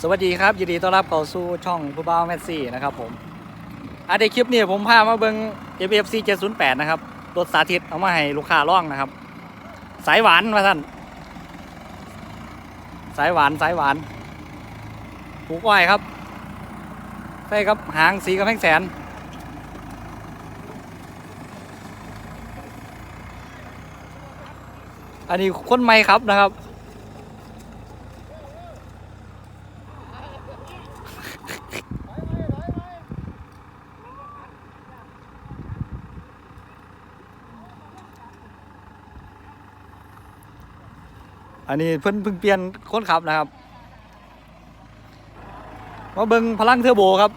สวัสดีครับยินดีต้อนรับเข้าสู่ช่องผู้บ่าวแมสซี่นะครับผมอันในคลิปนี้ผมพามาเบิง FFC 708 นะครับรถสาธิตเอามาให้ลูกค้าล่องนะครับ สายหวานมาท่านสายหวานสายหวานปลูกอ้อยครับใช่ครับหางสีกระแพงแสน อันนี้คนใหม่ครับนะครับ นนี้เพิ่นเพิ่งเปลี่ยนคนขับนะครับ มาเบิ่งพลังเทอร์โบครับ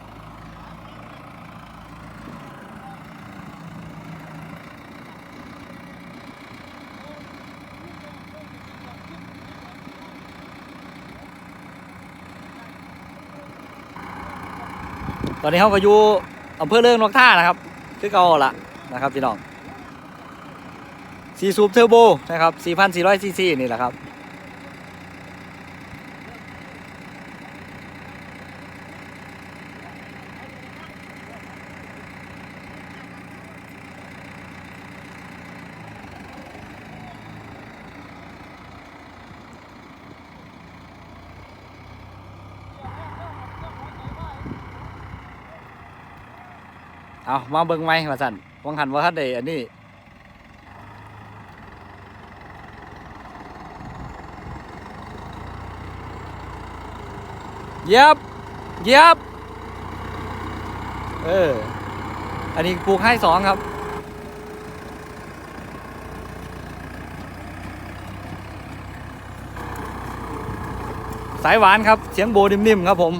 ตอนนี้เขาก็อยู่อำเภอเริงนกท่านะครับ คือเก่าละนะครับพี่น้องสีสูบเทอร์โบนะครับ4,400ซีซีนี่แหละครับ เอามาเบิ่งไหมว่าสั่นวังหันว่าทัดได้อันนี้เย็บเย็บเออ อันนี้ปลูกให้สองครับ สายหวานครับ เสียงโบนิ่มๆครับผม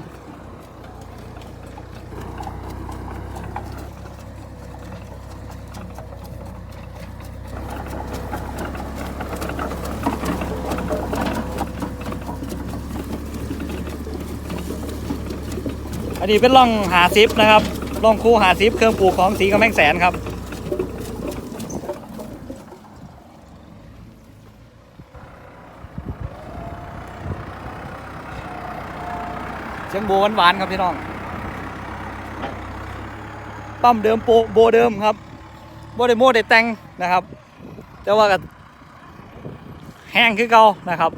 อันนี้เป็นร่องหาซิปนะครับร่องคู่หาซิปเครื่องปลูกของสีกำแพงแสนครับเสียงโบหวานๆครับพี่น้องปั๊มเดิมโปโบเดิมครับโบได้โมได้แต่งนะครับ แต่ว่าก็แห้งคือเก่านะครับ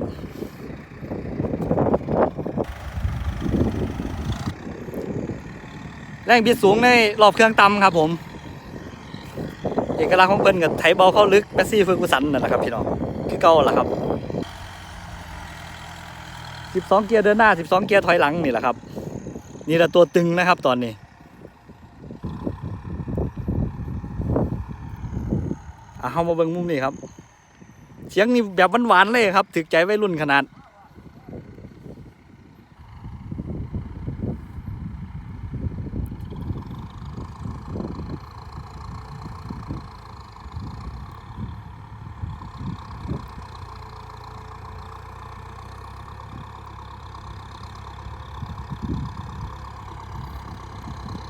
แรงบิดสูงในรอบเครื่องต่ำครับผม เอกลักษณ์ของเพิ่นกับไถเบาเข้าลึกแมสซี่เฟอร์กูสันนั่นแหละครับพี่น้องคือเก่าละครับ 12 เกียร์เดินหน้า 12 เกียร์ถอยหลังนี่แหละครับ นี่แหละตัวตึงนะครับตอนนี้อะเข้ามาเบิ่งมุมนี้ครับ เสียงนี่แบบหวานๆเลยครับถึกใจวัยรุ่นขนาด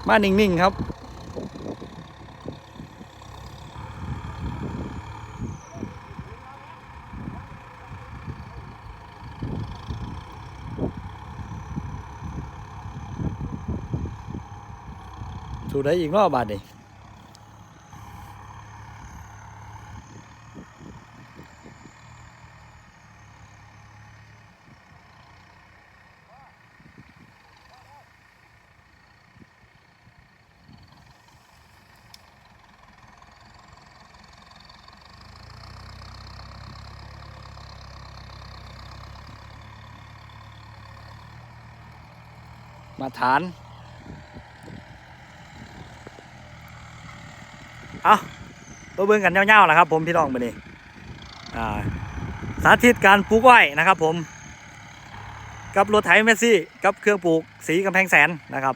มานิ่งๆครับ ถูกได้อีกรอบบาทนี่ มาฐาน เอาตัวเบิ่งกันเงาวๆล่ะครับ ผมพี่น้องมานี่สาธิตการปลูกอ้อยนะครับ ผม กับรถไถเมสซี่ กับเครื่องปลูกสีกำแพงแสนนะครับ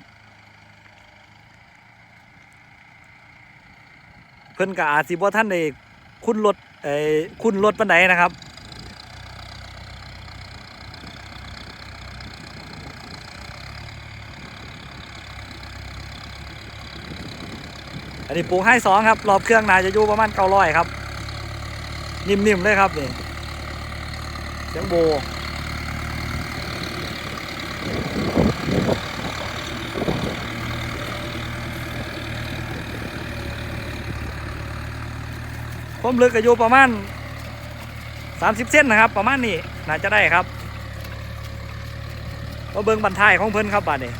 เพิ่อนกับอาจสิบ่ท่านได้คุณรถเอ้คุณรถปันไดนะครับ นนี้ปลูกให้สองครับ รอบเครื่องนายจะอยู่ประมาณเก้าร้อยครับ นิ่มๆเลยครับนี่เสียงโบผมลึกอายุประมาณ 30 เส้นนะครับ ประมาณนี้น่าจะได้ครับมาเบิ้งบันทายของเพื่อนครับบัานี้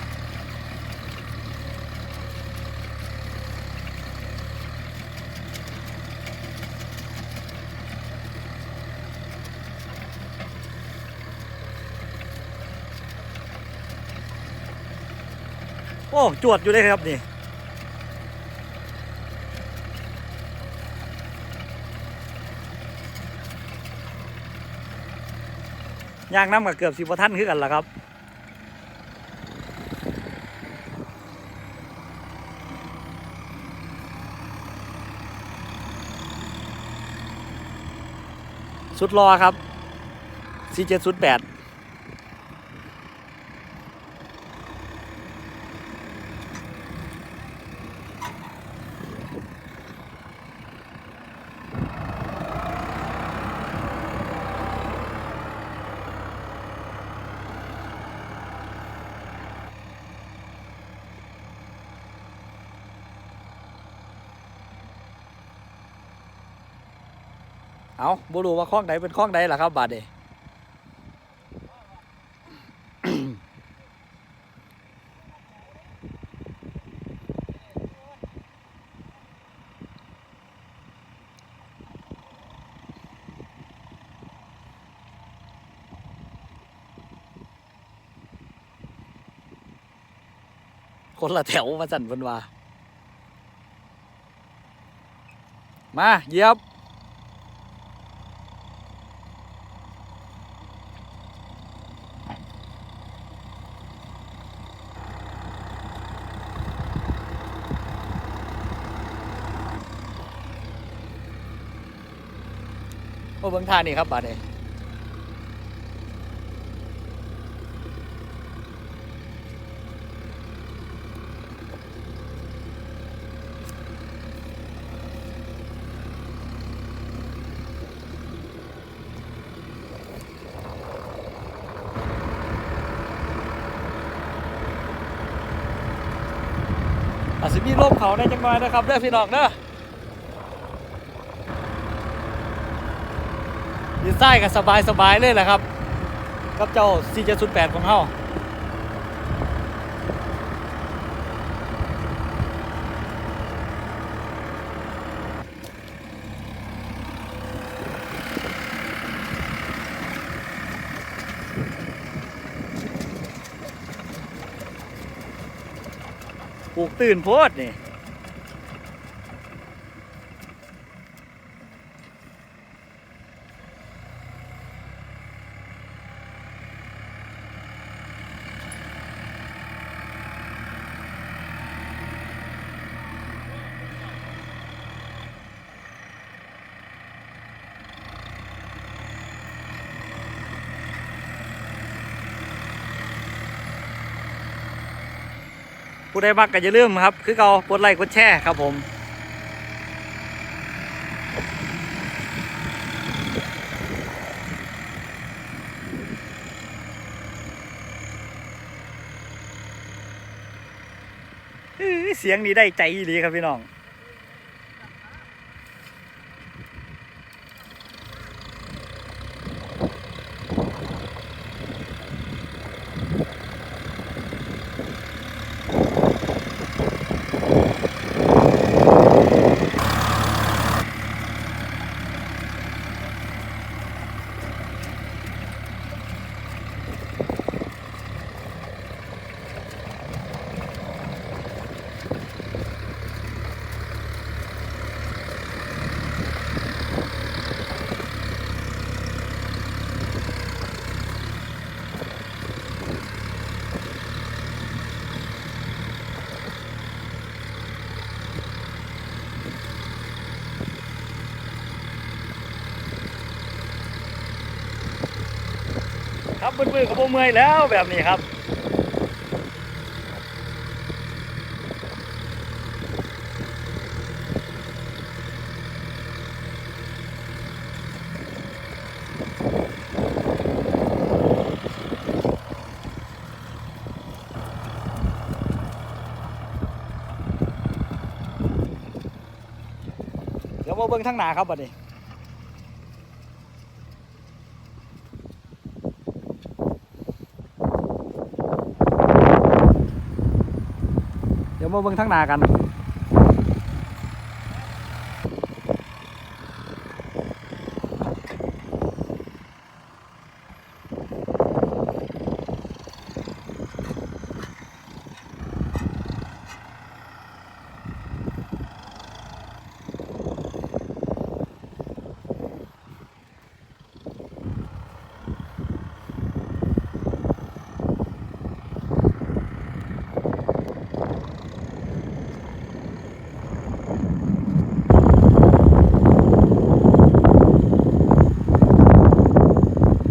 โอ้จวดอยู่เลยครับนี่ย่างน้ำกับเกือบสิบท่านคือกันล่ะครับสุดรอครับ4708 เอาบ่รู้ว่าคล้องใดเป็นคล้องใดล่ะครับบาดเดคนละแถวมาสั่นเพิ่นวามาเยียบ โอ้เบิ่งท่านี่ครับบาดนี้อาจสิมีลมเขาได้จังหน่อยนะครับเด้อพี่น้องเด้อ ยืนไส้กันสบายสบายๆเลยแหละครับ กับเจ้า4708 ของเฮาปลูกตื่นโพดนี่ ผู้ใดมักก็อย่าลืมครับ คือเรากดไลค์กดแชร์ครับผมเสียงนี้ได้ใจดีครับพี่น้อง ครับมือๆกับโบเมื่อยแล้วแบบนี้ครับเดี๋ยวมาเบิ่งทางหนาครับบัดนี้ มาเบิ่งทั้งหนากัน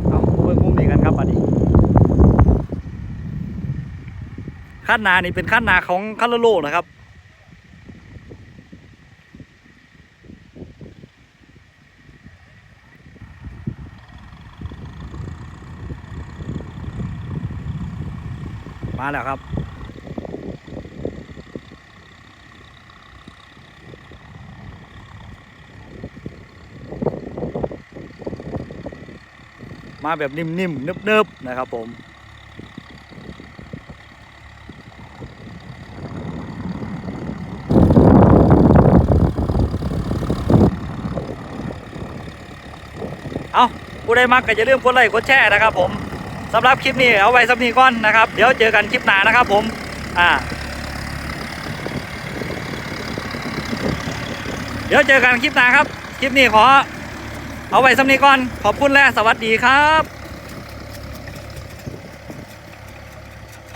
เอาเบิ่งมุมนี้กันครับบัดนี้ ขั้นนานี่เป็นขั้นนาของคันโลโลนะครับ มาแล้วครับมาแบบนิ่มๆเนิบๆนะครับผม เอาผู้ใดมักก็อย่าลืมกดไลค์กดแชร์นะครับ ผมสำหรับคลิปนี้เอาไว้สำนีก่อนนะครับ เดี๋ยวเจอกันคลิปหน้านะครับ ผมอ่าเดี๋ยวเจอกันคลิปหน้าครับ คลิปนี้ขอ เอาไว้สำนีก่อนขอบคุณและสวัสดีครับ